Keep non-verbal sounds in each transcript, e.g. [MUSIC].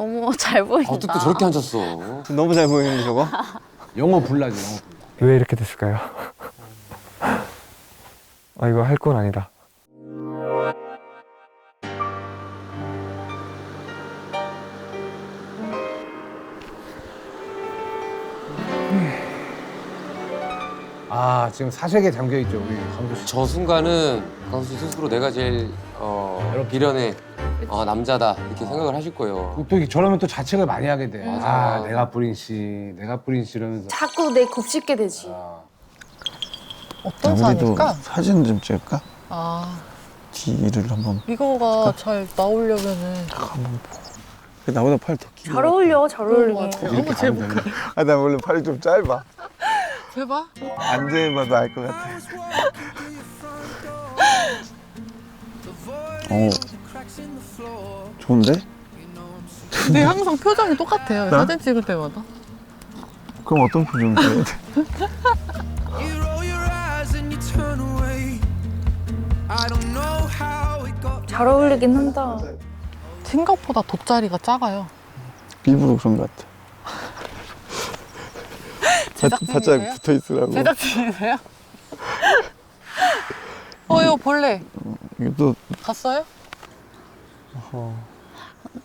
너무 [LAUGHS] 잘 보인다. 어떻게 저렇게 앉았어? 너무 잘 보이는데 저거? 영어 불나지 영어. 왜 이렇게 됐을까요? 아 이거 할 건 아니다. 아 지금 사색에 잠겨 있죠 우리 강수 씨. 저 순간은 강수 씨 스스로 내가 제일 어, 비련의 어, 남자다 이렇게 생각을 하실 거예요. 또 이렇게 저러면 또 자책을 많이 하게 돼. 맞아. 아 내가 뿌린 씨, 내가 뿌린 씨 이러면서. 자꾸 내 곱씹게 되지. 아, 어떤 우리도 산일까? 사진 좀 찍을까? 아 뒤를 한번 이거가 잘 나오려면은 한번 보고. 나보다 팔더 긴. 잘 어울려, 잘. 같아요. 한번 재볼까? 아, 나 원래 팔이 좀 짧아. 해봐. 앉아봐도 알 것 같아. [LAUGHS] 어. 좋은데? 근데 항상 표정이 똑같아요. 나? 사진 찍을 때마다. 그럼 어떤 표정 줘야 돼? 잘 어울리긴 한다. 생각보다 돗자리가 작아요. 일부러 그런 것 같아. [LAUGHS] 제작진이세요? 바짝 붙어 있으라고. 제작진이세요? [LAUGHS] 어, 이거 벌레 이게 또 갔어요?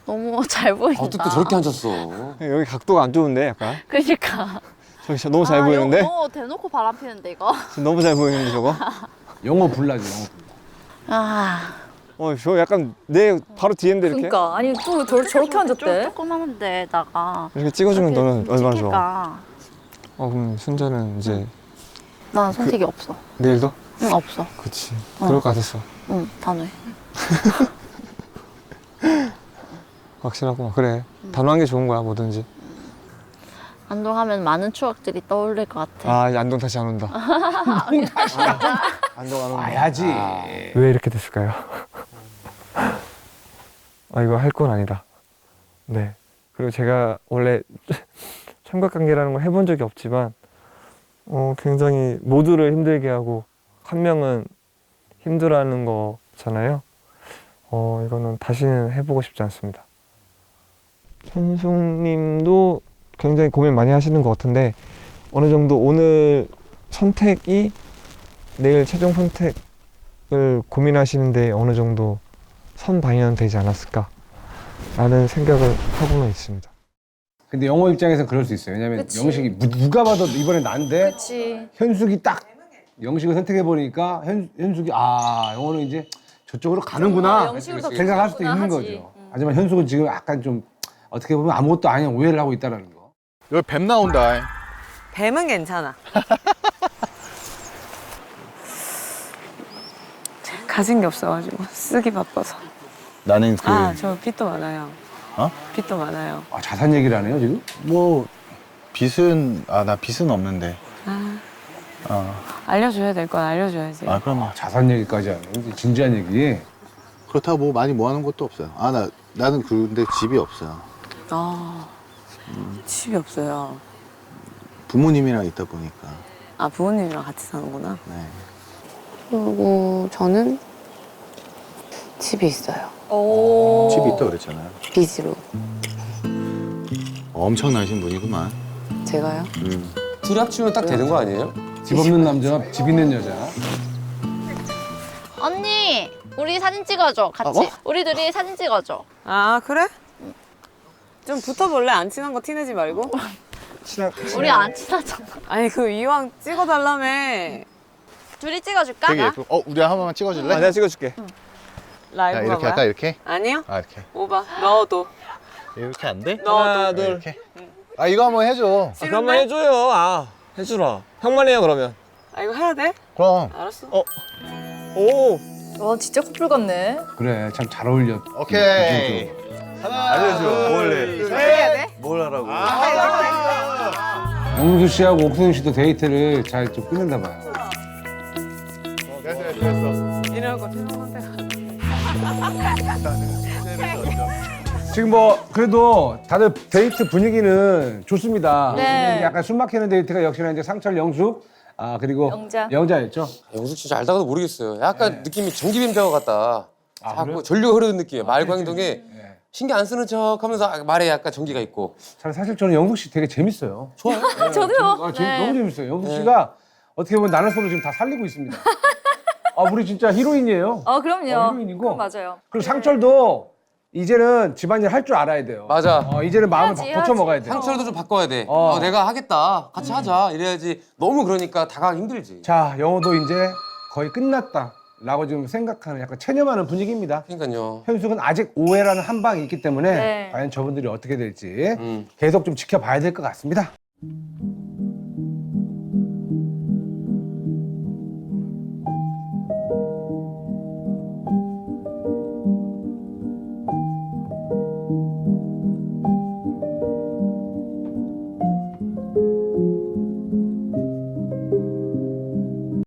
너무 [LAUGHS] 잘 보인다. 어떻게 저렇게 앉았어? 여기 각도가 안 좋은데 약간? 그러니까. 저기 진짜 너무 잘 아, 보이는데? 이거 너무 대놓고 바람 피는데 이거. [LAUGHS] 지금 너무 잘 보이는데 저거? [LAUGHS] 영어 불나지 영어. 아, 어, 저 약간 내 바로 뒤인데 이렇게? 그러니까 아니 또 저, 저렇게 앉았대. 조그만 데다가 이렇게 찍어주면 너는 얼마나 좋아? 어, 그럼 순자는 이제 난 선택이 없어. 내일도? 응 없어. 그치. 그럴 것 같았어. 응 단호해. 확실하구만. 그래. 단호한 게 좋은 거야, 뭐든지. 안동하면 많은 추억들이 떠오를 것 같아. 아, 이제 안동 다시 안 온다. [LAUGHS] 안동 안 온다. 봐야지. 왜 이렇게 됐을까요? 아 이거 할 건 아니다. 네. 그리고 제가 원래 [LAUGHS] 삼각관계라는 걸 해본 적이 없지만 어 굉장히 모두를 힘들게 하고 한 명은 힘들어하는 거잖아요. 어 이거는 다시는 해보고 싶지 않습니다. 현숙님도 굉장히 고민 많이 하시는 것 같은데 어느 정도 오늘 선택이 내일 최종 선택을 고민하시는데 어느 정도 선 방향 되지 않았을까 라는 생각을 하고는 있습니다. 근데 영어 입장에서 그럴 수 있어요. 왜냐면 그치. 영식이 누- 누가 봐도 이번에 난데 그렇지. 현숙이 딱 영식을 선택해 보니까 현 현숙이 아 영어는 이제 저쪽으로 가는구나 어, 영식으로 더 생각할 수도 있는 하지. 거죠. 하지만 현숙은 지금 약간 좀 어떻게 보면 아무것도 아닌 오해를 하고 있다라는 거. 여기 뱀 나온다. 뱀은 괜찮아. [LAUGHS] 가진 게 없어가지고 쓰기 바빠서. 나는 그 아, 저 빚도 많아요. 어? 빚도 많아요. 아, 자산 얘기를 하네요 지금. 뭐 빚은 아 나 빚은 없는데. 아, 어. 알려줘야 될 건 알려줘야지. 아 그럼 자산 얘기까지 하네. 이제 진지한 얘기. 그렇다고 뭐 많이 모아놓은 것도 없어요. 아 나 나는 근데 집이 없어요. 아, 집이 없어요. 부모님이랑 있다 보니까. 아, 부모님이랑 같이 사는구나. 네. 그리고 저는 집이 있어요. 오. 집이 있다 그랬잖아요. 빚으로. 엄청나신 분이구만. 제가요? 음. 둘이 합치면 딱 되는 거 아니에요? 집 없는 남자와 집 있는 여자. 언니, 우리 사진 찍어줘. 같이. 뭐? 우리 둘이 사진 찍어줘. 아, 그래? 좀 붙어볼래? 안 친한 거 티내지 말고. 우리 안 친하잖아. 아니, 그 이왕 찍어달라며. 둘이 찍어줄까? 되게 예쁘. 어 우리 한 번만 찍어줄래? 아, 내가 찍어줄게. 자 라이브가 이렇게 뭐야? 할까 이렇게? 아니요? 아 이렇게. 오바, 넣어도. 이렇게 안 돼? 하나, 네, 이렇게. 아 이거 한번 해줘. 아, 그만 해줘요. 아, 해주라. 형만 해요, 그러면. 아, 이거 해야 돼? 그럼. 알았어. 오! 와, 진짜 커플 같네. 그래 참 잘 어울려. 오케이. 알려줘. 뭘 해? 해야 돼? 뭘 하라고? 영수 씨하고 옥순 씨도 데이트를 잘좀 끝낸다 봐요. 됐어 됐어 됐어. 이런 거 최종 선택. 지금 뭐 그래도 다들 데이트 분위기는 좋습니다. 네. 약간 숨 막히는 데이트가 역시나 이제 상철 영숙 아 그리고 영자. 영자였죠. 영숙 씨 알다가도 모르겠어요. 약간 느낌이 전기뱀 배워 같다. 아, 자꾸? 전류가 흐르는 느낌이에요. 말과 행동에 네. 신경 안 쓰는 척 하면서 말에 약간 전기가 있고. 사실 저는 영숙 씨 되게 재밌어요. 좋아요. 네, [LAUGHS] 저도요. 아, 재- 네. 너무 재밌어요. 영숙 네. 씨가 어떻게 보면 나는 서로 지금 다 살리고 있습니다. [LAUGHS] 아, 우리 진짜 히로인이에요. 어 그럼요. 어, 히로인이고. 그럼 맞아요. 그리고 상철도 이제는 집안일 할 줄 알아야 돼요. 맞아. 어, 이제는 마음을 해야지, 고쳐 먹어야 돼요. 상철도 좀 바꿔야 돼. 어. 어, 내가 하겠다. 같이 하자. 이래야지. 너무 그러니까 다가가기 힘들지. 자, 영어도 이제 거의 끝났다. 라고 지금 생각하는 약간 체념하는 분위기입니다. 그러니까요. 현숙은 아직 오해라는 한 방이 있기 때문에 네. 과연 저분들이 어떻게 될지 음. 계속 좀 지켜봐야 될 것 같습니다.